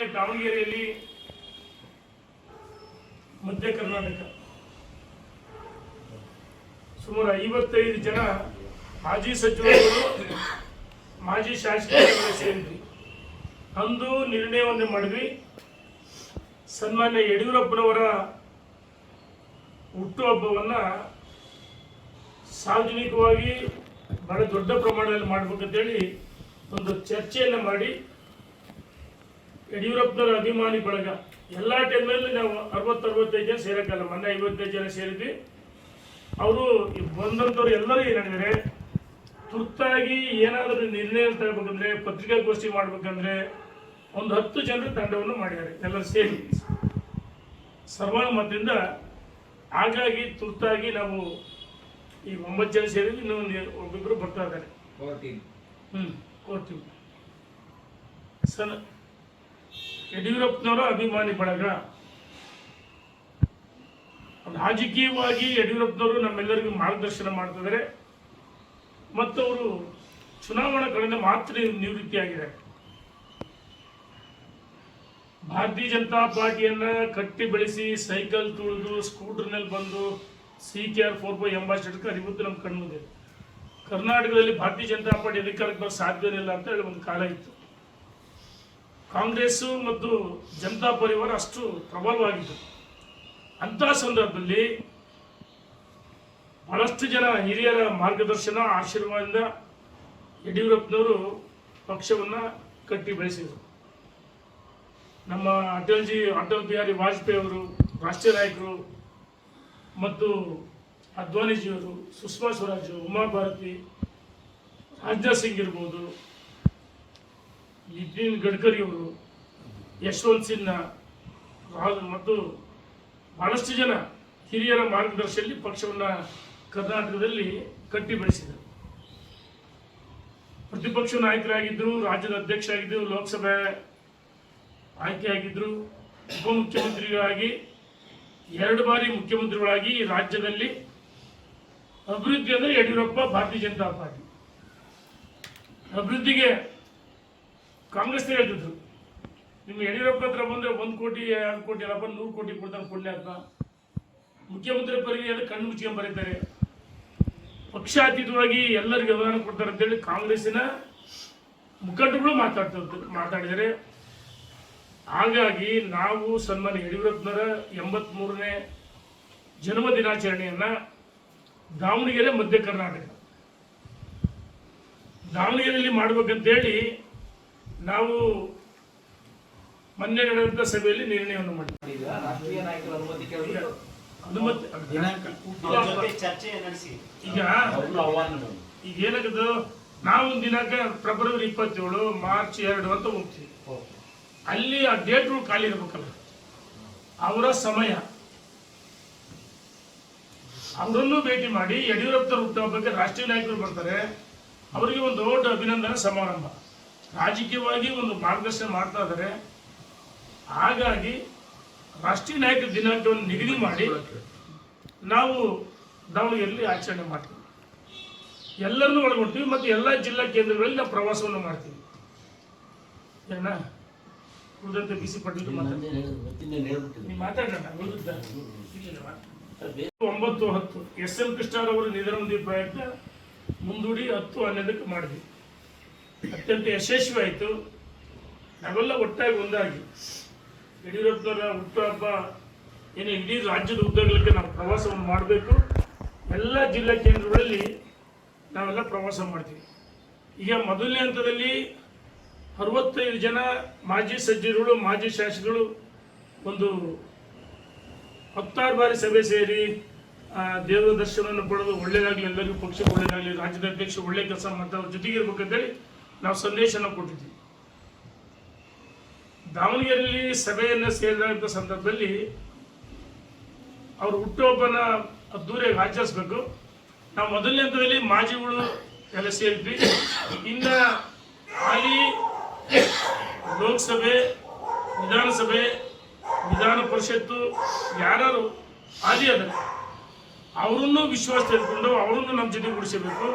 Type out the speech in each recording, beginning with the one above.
ದಾವಣಗೆರೆಯಲ್ಲಿ ಮಧ್ಯ ಕರ್ನಾಟಕ. ಸುಮಾರು ಐವತ್ತೈದು ಜನ ಮಾಜಿ ಸಚಿವರುಗಳು, ಮಾಜಿ ಶಾಸಕರುಗಳು ಸೇರಿದ್ವಿ. ಅಂದು ನಿರ್ಣಯವನ್ನು ಮಾಡಿದ್ವಿ. ಸನ್ಮಾನ್ಯ ಯಡಿಯೂರಪ್ಪನವರ ಹುಟ್ಟುಹಬ್ಬವನ್ನು ಸಾರ್ವಜನಿಕವಾಗಿ ಬಹಳ ದೊಡ್ಡ ಪ್ರಮಾಣದಲ್ಲಿ ಮಾಡ್ಬೇಕಂತೇಳಿ ಒಂದು ಚರ್ಚೆಯನ್ನು ಮಾಡಿ ಯಡಿಯೂರಪ್ಪನವರ ಅಭಿಮಾನಿ ಬಳಗ. ಎಲ್ಲ ಟೈಮಲ್ಲಿ ನಾವು ಅರವತ್ತು ಅರವತ್ತೈದು ಜನ ಸೇರೋಕ್ಕಲ್ಲ ಮೊನ್ನೆ ಐವತ್ತೈದು ಜನ ಸೇರಿದ್ವಿ. ಅವರು ಬಂದಂಥವ್ರು ಎಲ್ಲರೂ ಏನಂದರೆ ತುರ್ತಾಗಿ ಏನಾದರೂ ನಿರ್ಣಯ ತಗೋಬೇಕಂದ್ರೆ ಪತ್ರಿಕಾಗೋಷ್ಠಿ ಮಾಡ್ಬೇಕಂದ್ರೆ ಒಂದು ಹತ್ತು ಜನರು ತಂಡವನ್ನು ಮಾಡಿದ್ದಾರೆ ಎಲ್ಲರೂ ಸೇರಿ. ಸರ್ವಾನುಮತದಿಂದ ಹಾಗಾಗಿ ತುರ್ತಾಗಿ ನಾವು ಈ ಒಂಬತ್ತು ಜನ ಸೇರಿ ಇನ್ನೂ ಒಬ್ಬೊಬ್ಬರು ಬರ್ತಾ ಇದ್ದಾರೆ. ಹ್ಮ್ ಕೊಡ್ತೀವಿ ಸರ್ ಯಡಿಯೂರಪ್ಪನವರ ಅಭಿಮಾನಿ ಬಳಗ. ರಾಜಕೀಯವಾಗಿ ಯಡಿಯೂರಪ್ಪನವರು ನಮ್ಮೆಲ್ಲರಿಗೂ ಮಾರ್ಗದರ್ಶನ ಮಾಡ್ತಿದ್ದಾರೆ. ಮತ್ತು ಅವರು ಚುನಾವಣಾ ಕಡೆಯಿಂದ ಮಾತ್ರ ನಿವೃತ್ತಿಯಾಗಿದೆ ಭಾರತೀಯ ಜನತಾ ಪಾರ್ಟಿಯನ್ನ ಕಟ್ಟಿ ಬೆಳೆಸಿ ಸೈಕಲ್ ತುಳಿದು ಸ್ಕೂಟರ್ನಲ್ಲಿ ಬಂದು C K R four by ಎಂಬಾಸಿಡರ್ಗೆ ಅರಿವತ್ತು ನಮ್ಮ ಕಣ್ಮುಂದೆ. ಕರ್ನಾಟಕದಲ್ಲಿ ಭಾರತೀಯ ಜನತಾ ಪಾರ್ಟಿ ಅಧಿಕಾರಕ್ಕೆ ಬರೋ ಸಾಧ್ಯವಿಲ್ಲ ಅಂತ ಹೇಳಿ ಒಂದು ಕಾಲ ಇತ್ತು. ಕಾಂಗ್ರೆಸ್ಸು ಮತ್ತು ಜನತಾ ಪರಿವಾರ ಅಷ್ಟು ಪ್ರಬಲವಾಗಿತ್ತು ಅಂತಹ ಸಂದರ್ಭದಲ್ಲಿ ಬಹಳಷ್ಟು ಜನ ಹಿರಿಯರ ಮಾರ್ಗದರ್ಶನ, ಆಶೀರ್ವಾದದಿಂದ ಯಡಿಯೂರಪ್ಪನವರು ಪಕ್ಷವನ್ನು ಕಟ್ಟಿ ಬೆಳೆಸಿದರು. ನಮ್ಮ ಅಟಲ್ಜಿ ಅಟಲ್ ಬಿಹಾರಿ ವಾಜಪೇಯಿ ಅವರು, ರಾಷ್ಟ್ರೀಯ ನಾಯಕರು ಮತ್ತು ಅದ್ವಾನಿಜಿಯವರು, ಸುಷ್ಮಾ ಸ್ವರಾಜ್ ಉಮಾ ಭಾರತಿ ರಾಜನಾಥ್ ಸಿಂಗ್ ಇರ್ಬೋದು ನಿತಿನ್ ಗಡ್ಕರಿ ಅವರು ಯಶವಂತ್ ಸಿನ್ಹಾ ಮತ್ತು ಬಹಳಷ್ಟು ಜನ ಹಿರಿಯರ ಮಾರ್ಗದರ್ಶನದಲ್ಲಿ ಪಕ್ಷವನ್ನು ಕರ್ನಾಟಕದಲ್ಲಿ ಕಟ್ಟಿ ಬೆಳೆಸಿದರು ಪ್ರತಿಪಕ್ಷ ನಾಯಕರಾಗಿದ್ದರು, ರಾಜ್ಯದ ಅಧ್ಯಕ್ಷ ಆಗಿದ್ದರು ಲೋಕಸಭೆ ಆಯ್ಕೆಯಾಗಿದ್ದರು, ಉಪಮುಖ್ಯಮಂತ್ರಿಗಳಾಗಿ, ಎರಡು ಬಾರಿ ಮುಖ್ಯಮಂತ್ರಿಗಳಾಗಿ ರಾಜ್ಯದಲ್ಲಿ ಅಭಿವೃದ್ಧಿ ಅಂದರೆ ಯಡಿಯೂರಪ್ಪ, ಭಾರತೀಯ ಜನತಾ ಪಾರ್ಟಿ. ಅಭಿವೃದ್ಧಿಗೆ ಕಾಂಗ್ರೆಸ್ ಹೇಳ್ತಿದ್ರು. ನಿಮ್ಮ ಯಡಿಯೂರಪ್ಪ ಹತ್ರ ಬಂದರೆ ಒಂದು ಕೋಟಿ, ಎರಡು ಕೋಟಿ, ಅಲ್ಲ ಬಂದು ನೂರು ಕೋಟಿ ಕೊಡ್ತಾನೆ ಕೊಡಲಿ ಅಂತ. ಮುಖ್ಯಮಂತ್ರಿ ಪರಿಗೆ ಅದು ಕಣ್ಣು ಮುಚ್ಕೊಂಡು ಬರೀತಾರೆ. ಪಕ್ಷಾತೀತವಾಗಿ ಎಲ್ಲರಿಗೂ ಅನುದಾನ ಕೊಡ್ತಾರೆ ಅಂತೇಳಿ ಕಾಂಗ್ರೆಸ್ಸಿನ ಮುಖಂಡರುಗಳು ಮಾತಾಡ್ತಾ ಮಾತಾಡಿದರೆ ಹಾಗಾಗಿ ನಾವು ಸನ್ಮಾನ್ಯ ಯಡಿಯೂರಪ್ಪನವರ ಎಂಬತ್ಮೂರನೇ ಜನ್ಮ ದಿನಾಚರಣೆಯನ್ನು ದಾವಣಗೆರೆ ಮಧ್ಯ ಕರ್ನಾಟಕ. ದಾವಣಗೆರೆಯಲ್ಲಿ ಮಾಡ್ಬೇಕಂತೇಳಿ ನಾವು ಮೊನ್ನೆ ನಡೆದ ಸಭೆಯಲ್ಲಿ ನಿರ್ಣಯವನ್ನು ಮಾಡ್ತೀವಿ ಈಗ ರಾಷ್ಟ್ರೀಯ ನಾಯಕರ ಅನುಮತಿ ಕೇಳಿದ್ರು ಅನುಮತಿ ಅವ್ರ ಜೊತೆ ಚರ್ಚೆ ನಡೆಸಿ. ಈಗ ಅವ್ರನ್ನ ಆಹ್ವಾನ ಮಾಡಿ. ಈಗ ಏನಾಗದು? ನಾವು ದಿನಾಂಕ ಫೆಬ್ರವರಿ ಇಪ್ಪತ್ತೇಳು ಮಾರ್ಚ್ ಎರಡು ಅಂತ ಹೋಗ್ತೀವಿ. ಅಲ್ಲಿ ಆ ಡೇಟ್ಗಳು ಖಾಲಿ ಇರ್ಬೇಕಲ್ಲ. ಅವರ ಸಮಯ. ಅವರನ್ನು ಭೇಟಿ ಮಾಡಿ ಯಡಿಯೂರಪ್ಪ ಹುಟ್ಟುಹಬ್ಬಕ್ಕೆ ರಾಷ್ಟ್ರೀಯ ನಾಯಕರು ಬರ್ತಾರೆ. ಅವರಿಗೆ ಒಂದು ದೊಡ್ಡ ಅಭಿನಂದನೆ ಸಮಾರಂಭ. ರಾಜಕೀಯವಾಗಿ ಒಂದು ಮಾರ್ಗದರ್ಶನ ಮಾಡ್ತಾ ಇದ್ದಾರೆ ಹಾಗಾಗಿ ರಾಷ್ಟ್ರೀಯ ನಾಯಕರ ದಿನಾಂಕವನ್ನು ನಿಗದಿ ಮಾಡಿ ನಾವು ದಾವಣಗೆರೆಯಲ್ಲಿ ಆಚರಣೆ ಮಾಡ್ತೀವಿ? ಎಲ್ಲರನ್ನೂ ಒಳಗೊಂಡ್ತೀವಿ ಮತ್ತು ಎಲ್ಲ ಜಿಲ್ಲಾ ಕೇಂದ್ರಗಳಲ್ಲಿ ನಾವು ಪ್ರವಾಸವನ್ನು ಮಾಡ್ತೀವಿ. ಏನ ಉಳಿದಂತೆ ಬಿಸಿ ಪಟ್ಟಿದ್ದು ಮಾತಾಡ್ತೀವಿ ನೀವು ಮಾತಾಡೋಣ ಒಂಬತ್ತು ಹತ್ತು ಎಸ್ ಎಂ ಕೃಷ್ಣರವರ ನಿಧನ ಪ್ರಯತ್ನ ಮುಂದೂಡಿ ಹತ್ತು ಹನ್ನೊಂದಕ್ಕೆ ಮಾಡಿದ್ವಿ. ಅತ್ಯಂತ ಯಶಸ್ವಿಯಾಯಿತು. ನಾವೆಲ್ಲ ಒಟ್ಟಾಗಿ ಒಂದಾಗಿ. ಯಡಿಯೂರಪ್ಪನವರ ಹುಟ್ಟುಹಬ್ಬ ಏನು ಇಡೀ ರಾಜ್ಯದ ಉದ್ದಗಲಕ್ಕೆ ನಾವು ಪ್ರವಾಸವನ್ನು ಮಾಡಬೇಕು. ಎಲ್ಲ ಜಿಲ್ಲಾ ಕೇಂದ್ರಗಳಲ್ಲಿ ನಾವೆಲ್ಲ ಪ್ರವಾಸ ಮಾಡ್ತೀವಿ. ಈಗ ಮೊದಲನೇ ಹಂತದಲ್ಲಿ ಅರವತ್ತೈದು ಜನ ಮಾಜಿ ಸಚಿವರುಗಳು ಮಾಜಿ ಶಾಸಕರು ಒಂದು ಹತ್ತಾರು ಬಾರಿ ಸಭೆ ಸೇರಿ ದೇವರ ದರ್ಶನವನ್ನು ಪಡೆದು ಒಳ್ಳೇದಾಗಲಿ, ಎಲ್ಲರಿಗೂ ಪಕ್ಷಕ್ಕೆ ಒಳ್ಳೆಯದಾಗಲಿ ರಾಜ್ಯದ ಅಧ್ಯಕ್ಷ ಒಳ್ಳೆ ಕೆಲಸ ಅವ್ರ ಜೊತೆಗೆ ಇರ್ಬೇಕಂತೇಳಿ ನಾವು ಸಂದೇಶನ ಕೊಟ್ಟಿದ್ದೀವಿ. ದಾವಣಗೆರೆಯಲ್ಲಿ ಸಭೆಯನ್ನು ಸೇರಿದಂಥ ಸಂದರ್ಭದಲ್ಲಿ ಅವರು ಹುಟ್ಟುಹಬ್ಬನ ಅದ್ದೂರಿಯಾಗಿ ಆಚರಿಸ್ಬೇಕು. ನಾವು ಮೊದಲನೇ ಹಂತದಲ್ಲಿ ಮಾಜಿಗಳು ಎಲ್ಲ ಸೇರಿದ್ವಿ. ಇನ್ನು ಹಾಲಿ ಲೋಕಸಭೆ, ವಿಧಾನಸಭೆ, ವಿಧಾನ ಪರಿಷತ್ತು ಯಾರು ಹಾಲಿ ಅದ ಅವರನ್ನು ವಿಶ್ವಾಸ ತೆಗೆದುಕೊಂಡು ಅವರನ್ನು ನಮ್ಮ ಜೊತೆ ಗುಡಿಸಬೇಕು.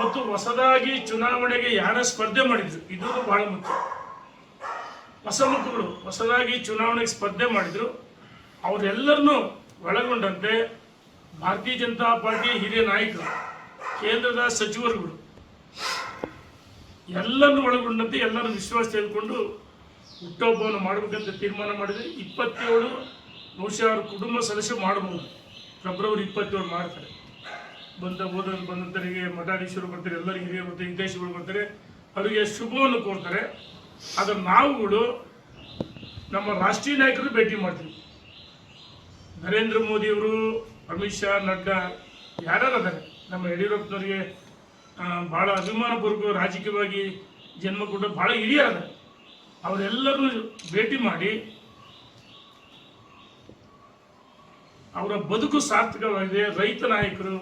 ಮತ್ತು ಹೊಸದಾಗಿ ಚುನಾವಣೆಗೆ ಯಾರ ಸ್ಪರ್ಧೆ ಮಾಡಿದ್ರು? ಇದು ಬಹಳ ಮುಖ್ಯ. ಹೊಸ ಮುಖಗಳು, ಹೊಸದಾಗಿ ಚುನಾವಣೆಗೆ ಸ್ಪರ್ಧೆ ಮಾಡಿದ್ರು. ಅವರೆಲ್ಲರನ್ನೂ ಒಳಗೊಂಡಂತೆ ಭಾರತೀಯ ಜನತಾ ಪಾರ್ಟಿ ಹಿರಿಯ ನಾಯಕರು, ಕೇಂದ್ರದ ಸಚಿವರುಗಳು, ಎಲ್ಲರನ್ನು ಒಳಗೊಂಡಂತೆ ಎಲ್ಲರನ್ನು ವಿಶ್ವಾಸ ತೆಗೆದುಕೊಂಡು ಹುಟ್ಟುಹಬ್ಬವನ್ನು ಮಾಡಬೇಕಂತ ತೀರ್ಮಾನ ಮಾಡಿದರೆ. ಇಪ್ಪತ್ತೇಳು ಬಹುಶಃ ಕುಟುಂಬ ಸದಸ್ಯರು ಮಾಡಬಹುದು. ಫೆಬ್ರವರಿ ಇಪ್ಪತ್ತೇಳು ಮಾಡ್ತಾರೆ. ಬಂದ ಹೋದ ಬಂದಂತರಿಗೆ ಮಠಾಧೀಶರು ಬರ್ತಾರೆ ಎಲ್ಲರಿಗೆ ಹಿರಿಯರು ಬರ್ತಾರೆ ಹಿತೈಷಿಗಳು ಬರ್ತಾರೆ, ಅವರಿಗೆ ಶುಭವನ್ನು ಕೋರ್ತಾರೆ. ಆದರೆ ನಾವುಗಳು ನಮ್ಮ ರಾಷ್ಟ್ರೀಯ ನಾಯಕರು ಭೇಟಿ ಮಾಡ್ತೀವಿ. ನರೇಂದ್ರ ಮೋದಿಯವರು ಅಮಿತ್ ಶಾ, ನಡ್ಡಾ ಯಾರ್ಯಾರು ಅದಾರೆ ನಮ್ಮ ಯಡಿಯೂರಪ್ಪನವರಿಗೆ ಭಾಳ ಅಭಿಮಾನ ಅಭಿಮಾನಪೂರ್ವಕ ರಾಜಕೀಯವಾಗಿ ಜನ್ಮ ಕೊಟ್ಟ ಬಹಳ ಅದ ಅವರೆಲ್ಲರನ್ನು ಭೇಟಿ ಮಾಡಿ ಅವರ ಬದುಕು ಸಾರ್ಥಕವಾಗಿದೆ. ರೈತ ನಾಯಕರು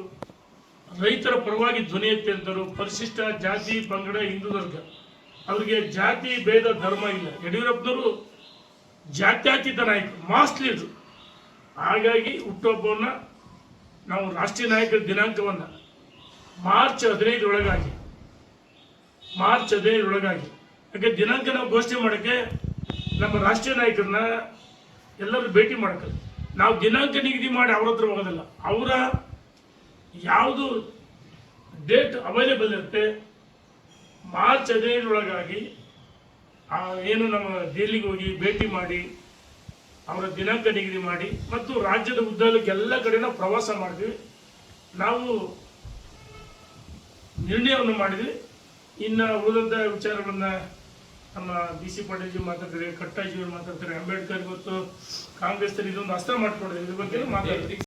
ರೈತರ ಪರವಾಗಿ ಧ್ವನಿ ಎತ್ತಿದಂತರು ಪರಿಶಿಷ್ಟ ಜಾತಿ, ಪಂಗಡ, ಹಿಂದೂ ವರ್ಗ. ಅವರಿಗೆ ಜಾತಿ, ಭೇದ, ಧರ್ಮ ಇಲ್ಲ. ಯಡಿಯೂರಪ್ಪನವರು ಜಾತ್ಯತೀತ ನಾಯಕರು ಮಾಸ್ ಲೀಡರ್ ಹಾಗಾಗಿ ಹುಟ್ಟುಹಬ್ಬವನ್ನು ನಾವು ರಾಷ್ಟ್ರೀಯ ನಾಯಕರ ದಿನಾಂಕವನ್ನು ಮಾರ್ಚ್ ಹದಿನೈದರೊಳಗಾಗಿ ಮಾರ್ಚ್ ಹದಿನೈದರೊಳಗಾಗಿ. ಯಾಕೆ ದಿನಾಂಕ ನಾವು ಘೋಷಣೆ ಮಾಡೋಕ್ಕೆ ನಮ್ಮ ರಾಷ್ಟ್ರೀಯ ನಾಯಕರನ್ನ ಎಲ್ಲರೂ ಭೇಟಿ ಮಾಡಕ್ಕೆ. ನಾವು ದಿನಾಂಕ ನಿಗದಿ ಮಾಡಿ ಅವ್ರ ಹತ್ರ ಹೋಗೋದಿಲ್ಲ. ಅವರ ಯಾವುದು ಡೇಟ್ ಅವೈಲೇಬಲ್ ಇರುತ್ತೆ ಮಾರ್ಚ್ ಹದಿನೈದರೊಳಗಾಗಿ ಏನು ನಮ್ಮ ದೆಹಲಿಗೆ ಹೋಗಿ ಭೇಟಿ ಮಾಡಿ, ಅವರ ದಿನಾಂಕ ನಿಗದಿ ಮಾಡಿ, ಮತ್ತು ರಾಜ್ಯದ ಉದ್ದಲಕ್ಕೆ ಎಲ್ಲ ಕಡೆ ನಾವು ಪ್ರವಾಸ ಮಾಡಿದ್ವಿ. ನಾವು ನಿರ್ಣಯವನ್ನು ಮಾಡಿದ್ವಿ. ಇನ್ನು ಉಳಿದಂಥ ವಿಚಾರಗಳನ್ನ ನಮ್ಮ ಬಿ ಸಿ ಪಾಟೀಲ್ಜಿ ಮಾತಾಡ್ತಾರೆ ಕಟ್ಟಾಜಿಯವರು ಮಾತಾಡ್ತಾರೆ, ಅಂಬೇಡ್ಕರ್ ಗೊತ್ತು ಕಾಂಗ್ರೆಸ್ ಇದೊಂದು ಅಸ್ತ್ರ ಮಾಡ್ಕೊಂಡಿದ್ದಾರೆ, ಇದ್ರ ಬಗ್ಗೆ ಮಾತಾಡ್ತೀವಿ